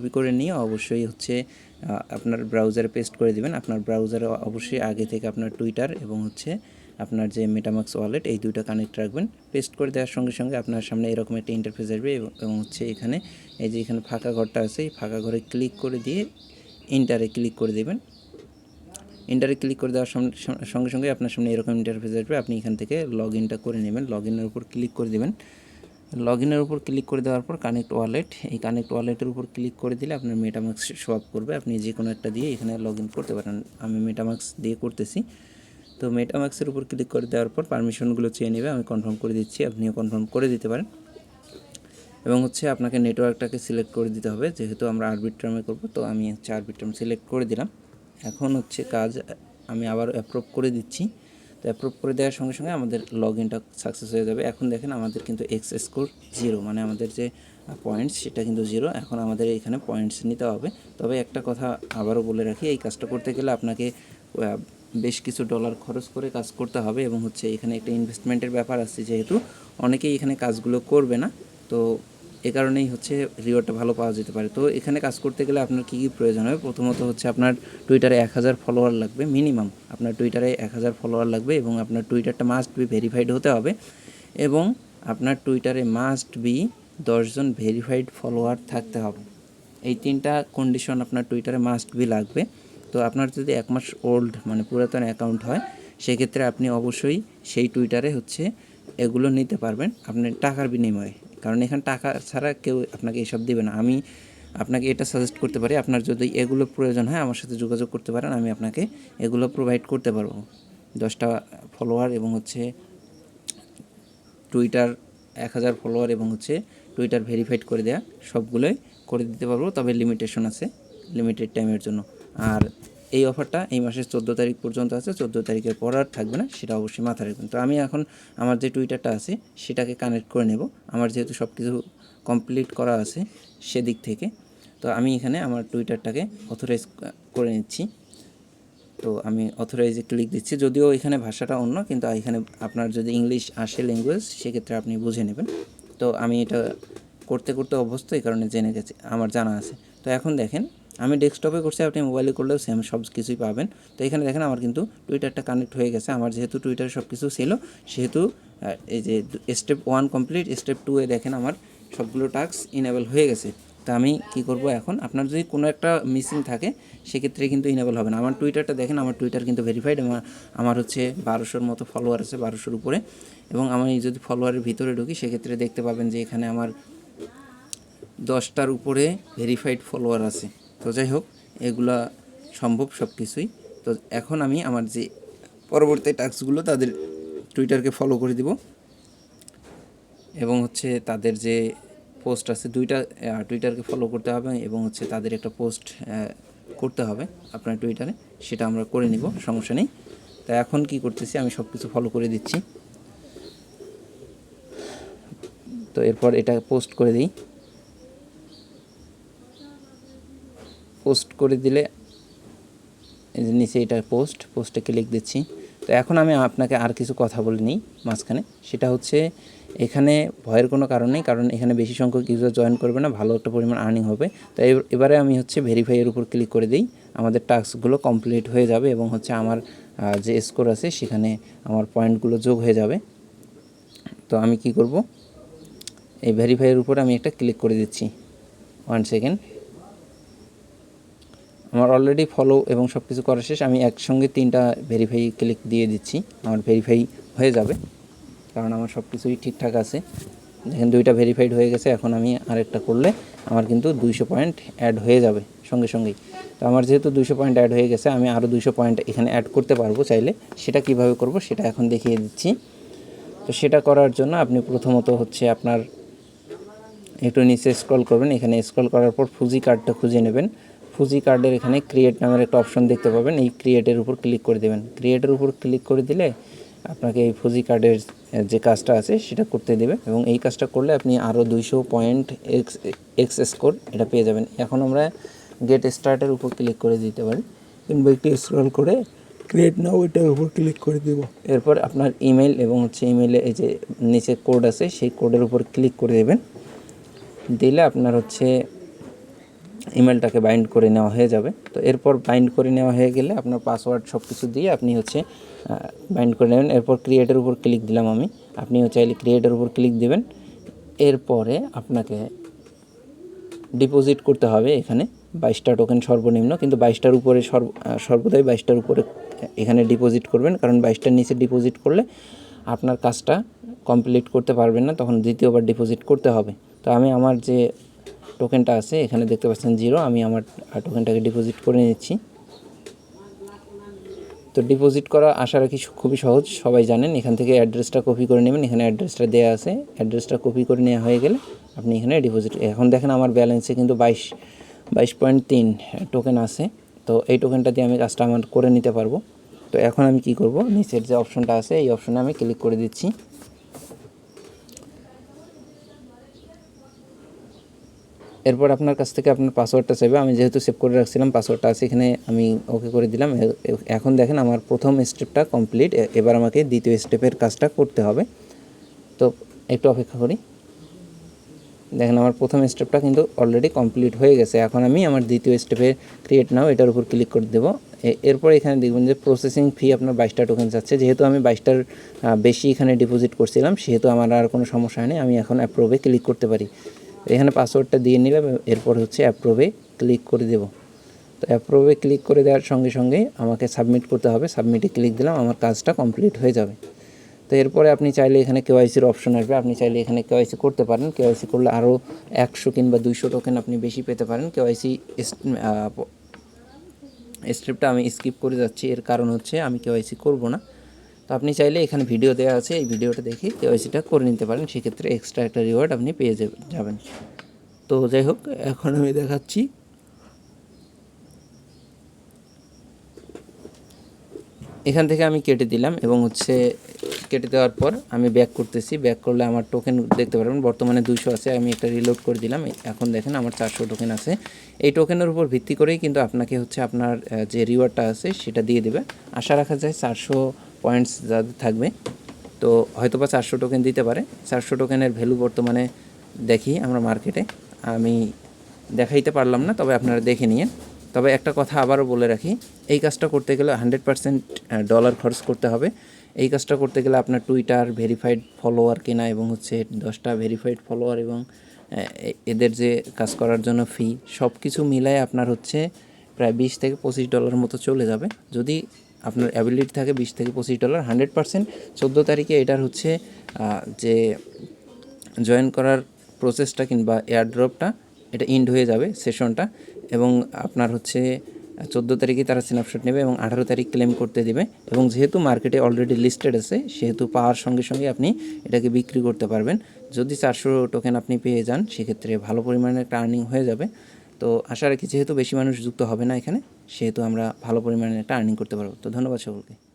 Copy করে নিয়ে অবশ্যই হচ্ছে আপনার ব্রাউজারে পেস্ট করে দিবেন। আপনার ব্রাউজারে অবশ্যই আগে থেকে আপনার টুইটার এবং হচ্ছে আপনার যে মেটামাক্স ওয়ালেট এই দুইটা কানেক্ট রাখবেন। পেস্ট করে দেওয়ার সঙ্গে সঙ্গে আপনার সামনে এরকম একটা ইন্টারফেস আসবে এবং হচ্ছে এখানে, এই যে এখানে ফাঁকা ঘরটা আছে, এই ফাঁকা ঘরে ক্লিক করে দিয়ে ইন্টারে ক্লিক করে দেবেন। ইন্টারে ক্লিক করে দেওয়ার সঙ্গে সঙ্গে আপনার সামনে এরকম ইন্টারফেস আসবে। আপনি এখান থেকে লগ ইনটা করে নেবেন। লগ ইনের উপর ক্লিক করে দেবেন। লগ ইনের উপর ক্লিক করে দেওয়ার পর কানেক্ট ওয়ালেট এই কানেক্ট ওয়ালেটের উপর ক্লিক করে দিলে আপনার মেটামাক্স শো আপ করবে। আপনি যে কোনো একটা দিয়ে এখানে লগ ইন করতে পারেন। আমি মেটামাক্স দিয়ে করতেছি। তো মেটামাক্সের উপর ক্লিক করে দেওয়ার পর পারমিশনগুলো চেয়ে নেবে। আমি কনফার্ম করে দিচ্ছি। আপনিও কনফার্ম করে দিতে পারেন। এবং হচ্ছে আপনাকে নেটওয়ার্কটাকে সিলেক্ট করে দিতে হবে। যেহেতু আমরা আরবিট্রামে করব, তো আমি হচ্ছে আরবিট্রাম সিলেক্ট করে দিলাম। এখন হচ্ছে কাজ আমি আবার অ্যাপ্রুভ করে দিচ্ছি। তো অ্যাপ্রুভ করে দেওয়ার সঙ্গে সঙ্গে আমাদের লগ ইনটা সাকসেস হয়ে যাবে। এখন দেখেন আমাদের কিন্তু এক্স স্কোর জিরো মানে আমাদের যে পয়েন্টস সেটা কিন্তু জিরো এখন আমাদের এখানে পয়েন্টস নিতে হবে। তবে একটা কথা আবারও বলে রাখি, এই কাজটা করতে গেলে আপনাকে বেশ কিছু ডলার খরচ করে কাজ করতে হবে এবং হচ্ছে এখানে একটা ইনভেস্টমেন্টের ব্যাপার আছে যেহেতু অনেকেই এখানে কাজগুলো করবে না। তো এ কারণেই হচ্ছে রিওয়ার্ডটা ভালো পাওয়া যেতে পারে। তো এখানে কাজ করতে গেলে আপনার কী কী প্রয়োজন হবে প্রথমত হচ্ছে আপনার টুইটারে এক হাজার ফলোয়ার লাগবে মিনিমাম আপনার টুইটারে এক হাজার ফলোয়ার লাগবে এবং আপনার টুইটারটা মাস্ট বি ভেরিফাইড হতে হবে এবং আপনার টুইটারে মাস্ট বি দশজন ভেরিফাইড ফলোয়ার থাকতে হবে। এই তিনটা কন্ডিশন আপনার টুইটারে মাস্ট বি লাগবে। তো আপনার যদি এক মাস ওল্ড মানে পুরাতন অ্যাকাউন্ট হয়, সেক্ষেত্রে আপনি অবশ্যই সেই টুইটারে হচ্ছে এগুলো নিতে পারবেন। আপনার টাকার বিনিময়ে। কারণ এখানে টাকা ছাড়া কেউ আপনাকে এসব দেবে না। আমি আপনাকে এটা সাজেস্ট করতে পারি, আপনার যদি এগুলো প্রয়োজন হয়, আমার সাথে যোগাযোগ করতে পারেন, আমি আপনাকে এগুলো প্রোভাইড করতে পারব। দশটা ফলোয়ার এবং হচ্ছে টুইটার এক হাজার ফলোয়ার এবং হচ্ছে টুইটার ভেরিফাইড করে দেওয়া সবগুলোই করে দিতে পারব, তবে লিমিটেশন আছে লিমিটেড টাইমের জন্য। আর এই অফারটা এই মাসের চোদ্দ তারিখ পর্যন্ত আছে, চোদ্দ তারিখের পর আর থাকবে না, সেটা অবশ্যই মাথায় রাখবেন। তো আমি এখন আমার যে টুইটারটা আছে, সেটাকে কানেক্ট করে নেব। আমার যেহেতু সব কিছু কমপ্লিট করা আছে সেদিক থেকে, তো আমি এখানে আমার টুইটারটাকে অথরাইজ করে নিচ্ছি। তো আমি অথরাইজে ক্লিক দিচ্ছি, যদিও এখানে ভাষাটা অন্য, কিন্তু এখানে আপনার যদি ইংলিশ আসে ল্যাঙ্গুয়েজ সেক্ষেত্রে আপনি বুঝে নেবেন। তো আমি এটা করতে করতে অভ্যস্ত, এই কারণে জেনে গেছি, আমার জানা আছে। তো এখন দেখেন আমি ডেস্কটপে করছি, আপনি মোবাইলে করলেও সেম সব কিছুই পাবেন। তো এখানে দেখেন আমার কিন্তু টুইটারটা কানেক্ট হয়ে গেছে। আমার যেহেতু টুইটারে সব কিছু ছিল, সেহেতু এই যে step one complete step two এ দেখেন আমার সবগুলো টাস্ক ইনেবল হয়ে গেছে। তা আমি কি করব এখন? আপনার যদি কোনো একটা মিসিং থাকে, সেক্ষেত্রে কিন্তু ইনেবল হবে না। আমার টুইটারটা দেখেন, আমার টুইটার কিন্তু ভেরিফাইড আমার আমার হচ্ছে বারোশোর মতো ফলোয়ার আছে, বারোশোর উপরে। এবং আমি যদি ফলোয়ারের ভিতরে ঢুকি, সেক্ষেত্রে দেখতে পাবেন যে এখানে আমার দশটার উপরে ভেরিফাইড ফলোয়ার আছে। তো যাই হোক, এগুলা সম্ভব সব কিছুই তো এখন আমি আমার যে পরবর্তী টাস্কগুলো তাদের টুইটারকে ফলো করে দিব। এবং হচ্ছে তাদের যে পোস্ট আছে, দুইটা টুইটারকে ফলো করতে হবে এবং হচ্ছে তাদের একটা পোস্ট করতে হবে আপনার টুইটারে। সেটা আমরা করে নিব, সমস্যা নেই। তা এখন কি করতেছি, আমি সব কিছু ফলো করে দিচ্ছি। তো এরপর এটা পোস্ট করে দিই। পোস্ট করে দিলে যে নিচে এটা পোস্ট পোস্টে ক্লিক দিচ্ছি। তো এখন আমি আপনাকে আর কিছু কথা বলে নিই মাঝখানে। সেটা হচ্ছে, এখানে ভয়ের কোনো কারণ নেই, কারণ এখানে বেশি সংখ্যক ইউজার জয়েন করবে না, ভালো একটা পরিমাণ আর্নিং হবে। তো এব- এবারে আমি হচ্ছে ভেরিফাইয়ের উপর ক্লিক করে দিই। আমাদের টাস্কগুলো কমপ্লিট হয়ে যাবে এবং হচ্ছে আমার যে স্কোর আছে, সেখানে আমার পয়েন্টগুলো যোগ হয়ে যাবে। তো আমি কি করব? এই ভেরিফাইয়ের উপর আমি একটা ক্লিক করে দিচ্ছি। ওয়ান সেকেন্ড আমার অলরেডি ফলো এবং সব কিছু করা শেষ। আমি একসঙ্গে তিনটা ভেরিফাই ক্লিক দিয়ে দিচ্ছি। আমার ভেরিফাই হয়ে যাবে। কারণ আমার সব কিছুই ঠিকঠাক আছে। দেখেন দুইটা ভেরিফাইড হয়ে গেছে। এখন আমি আরেকটা করলে আমার কিন্তু দুইশো পয়েন্ট অ্যাড হয়ে যাবে সঙ্গে সঙ্গেই। তো আমার যেহেতু দুইশো পয়েন্ট অ্যাড হয়ে গেছে, আমি আরও দুইশো পয়েন্ট এখানে অ্যাড করতে পারব চাইলে। সেটা কীভাবে করব সেটা এখন দেখিয়ে দিচ্ছি। তো সেটা করার জন্য আপনি প্রথমত হচ্ছে আপনার একটু নিচে স্ক্রল করবেন। এখানে স্ক্রল করার পর ফুজি কার্ডটা খুঁজে নেবেন। ফুজি কার্ডের এখানে ক্রিয়েট নামের একটা অপশন দেখতে পাবেন। এই ক্রিয়েটের উপর ক্লিক করে দেবেন। ক্রিয়েটের উপর ক্লিক করে দিলে আপনাকে এই ফুজি কার্ডের যে কাজটা আছে সেটা করতে দেবে এবং এই কাজটা করলে আপনি আরও দুইশো পয়েন্ট এক্স এক্স স্কোর এটা পেয়ে যাবেন। এখন আমরা গেট স্টার্টের উপর ক্লিক করে দিতে পারি। কিংবা একটু স্ক্রল করে ক্রিয়েট নাও এটার উপর ক্লিক করে দেব। এরপর আপনার ইমেল এবং হচ্ছে ইমেলে এই যে নিচে কোড আছে সেই কোডের উপর ক্লিক করে দেবেন। দিলে আপনার হচ্ছে ইমেলটাকে বাইন্ড করে নেওয়া হয়ে যাবে। তো এরপর বাইন্ড করে নেওয়া হয়ে গেলে আপনার পাসওয়ার্ড সব কিছু দিয়ে আপনি হচ্ছে বাইন্ড করে নেবেন। এরপর ক্রিয়েটের উপর ক্লিক দিলাম আমি। আপনিও চাইলে ক্রিয়েটের উপর ক্লিক দেবেন। এরপরে আপনাকে ডিপোজিট করতে হবে এখানে বাইশটা টোকেন সর্বনিম্ন। কিন্তু বাইশটার উপরে সর্ব সর্বদাই বাইশটার উপরে এখানে ডিপোজিট করবেন। কারণ বাইশটার নিচে ডিপোজিট করলে আপনার কাজটা কমপ্লিট করতে পারবেন না। তখন দ্বিতীয়বার ডিপোজিট করতে হবে। তো আমি আমার যে টোকেনটা আছে, এখানে দেখতে পাচ্ছেন জিরো আমি আমার টোকেনটাকে ডিপোজিট করে নিচ্ছি তো ডিপোজিট করা আশা রাখি খুবই সহজ, সবাই জানেন, এখান থেকে অ্যাড্রেসটা কপি করে নেবেন, এখানে অ্যাড্রেসটা দেওয়া আছে অ্যাড্রেসটা কপি করে নেওয়া হয়ে গেলে আপনি এখানে ডিপোজিট এখন দেখেন আমার ব্যালেন্সে কিন্তু বাইশ বাইশ পয়েন্ট তিন টোকেন আছে, তো এই টোকেনটা দিয়ে আমি কাজটা আমার করে নিতে পারব। তো এখন আমি কি করব? নিচের যে অপশনটা আছে, এই অপশনে আমি ক্লিক করে দিচ্ছি। এরপর আপনার কাছ থেকে আপনার পাসওয়ার্ডটা চাইবে। আমি যেহেতু সেভ করে রাখছিলাম পাসওয়ার্ডটা আছে এখানে, আমি ওকে করে দিলাম। এখন দেখেন আমার প্রথম স্টেপটা কমপ্লিট এবার আমাকে দ্বিতীয় স্টেপের কাজটা করতে হবে। তো একটু অপেক্ষা করি। দেখেন আমার প্রথম স্টেপটা কিন্তু অলরেডি কমপ্লিট হয়ে গেছে। এখন আমি আমার দ্বিতীয় স্টেপে ক্রিয়েট নাও এটার উপর ক্লিক করে দেবো। এরপর এখানে দেখবেন যে প্রসেসিং ফি আপনার বাইশটা টোকেন যাচ্ছে। যেহেতু আমি বাইশটার বেশি এখানে ডিপোজিট করছিলাম, সেহেতু আমার আর কোনো সমস্যা নেই আমি এখন অ্যাপ্রুভে ক্লিক করতে পারি। এখানে পাসওয়ার্ডটা দিয়ে নিলাম, এরপর হচ্ছে অ্যাপ্রুভে ক্লিক করে দেবো। তো অ্যাপ্রুভে ক্লিক করে দেওয়ার সঙ্গে সঙ্গে আমাকে সাবমিট করতে হবে সাবমিটে ক্লিক দিলাম, আমার কাজটা কমপ্লিট হয়ে যাবে। তো এরপরে আপনি চাইলে এখানে কেওয়াইসির অপশন আসবে, আপনি চাইলে এখানে কেওয়াইসি করতে পারেন। কেওয়াইসি করলে আরও একশো কিংবা দুইশো টোকেন আপনি বেশি পেতে পারেন। কেওয়াইসি স্টেপটা আমি স্কিপ করে যাচ্ছি, এর কারণ হচ্ছে আমি কেওয়াইসি করব না। তো আপনি চাইলে এখানে ভিডিও দেওয়া আছে, এই ভিডিওটা দেখে কেওয়াইসিটা করে নিতে পারেন। সেক্ষেত্রে এক্সট্রা একটা রিওয়ার্ড আপনি পেয়ে যাবে- যাবেন। তো যাই হোক, এখন আমি দেখাচ্ছি। এখান থেকে আমি কেটে দিলাম এবং হচ্ছে কেটে দেওয়ার পর আমি ব্যাক করতেছি। ব্যাক করলে আমার টোকেন দেখতে পারবেন, বর্তমানে দুশো আছে, আমি একটা রিলোড করে দিলাম। এখন দেখেন আমার চারশো টোকেন আছে। এই টোকেনের উপর ভিত্তি করেই কিন্তু আপনাকে হচ্ছে আপনার যে রিওয়ার্ডটা আছে সেটা দিয়ে দেবে। আশা রাখা যায় চারশো পয়েন্টস যাদের থাকবে। তো হয়তো বা চারশো টোকেন দিতে পারে। চারশো টোকেনের ভ্যালু বর্তমানে দেখি আমরা মার্কেটে আমি দেখাইতে পারলাম না, তবে আপনারা দেখে নিন তবে একটা কথা আবারও বলে রাখি, এই কাজটা করতে গেলে হান্ড্রেড পার্সেন্ট ডলার খরচ করতে হবে। এই কাজটা করতে গেলে আপনার টুইটার ভেরিফাইড ফলোয়ার কেনা এবং হচ্ছে দশটা ভেরিফাইড ফলোয়ার এবং এদের যে কাজ করার জন্য ফি সব কিছু মিলায় আপনার হচ্ছে প্রায় বিশ থেকে পঁচিশ ডলার মতো চলে যাবে। যদি আপনার অ্যাবিলিটি থাকে বিশ থেকে পঁচিশ ডলার হান্ড্রেড পার্সেন্ট চোদ্দ তারিখে এটার হচ্ছে যে জয়েন করার প্রসেসটা কিংবা এয়ারড্রপটা এটা ইন্ড হয়ে যাবে সেশনটা এবং আপনার হচ্ছে চোদ্দ তারিখে তারা স্ন্যাপশট নেবে এবং আঠারো তারিখ ক্লেম করতে দেবে। এবং যেহেতু মার্কেটে অলরেডি লিস্টেড আছে, সেহেতু পাওয়ার সঙ্গে সঙ্গে আপনি এটাকে বিক্রি করতে পারবেন। যদি চারশো টোকেন আপনি পেয়ে যান, সেক্ষেত্রে ভালো পরিমাণে একটা আর্নিং হয়ে যাবে। তো আশা রাখি যেহেতু বেশি মানুষ যুক্ত হবে না এখানে, সেহেতু আমরা ভালো পরিমাণে একটা আর্নিং করতে পারব। তো ধন্যবাদ সকলকে।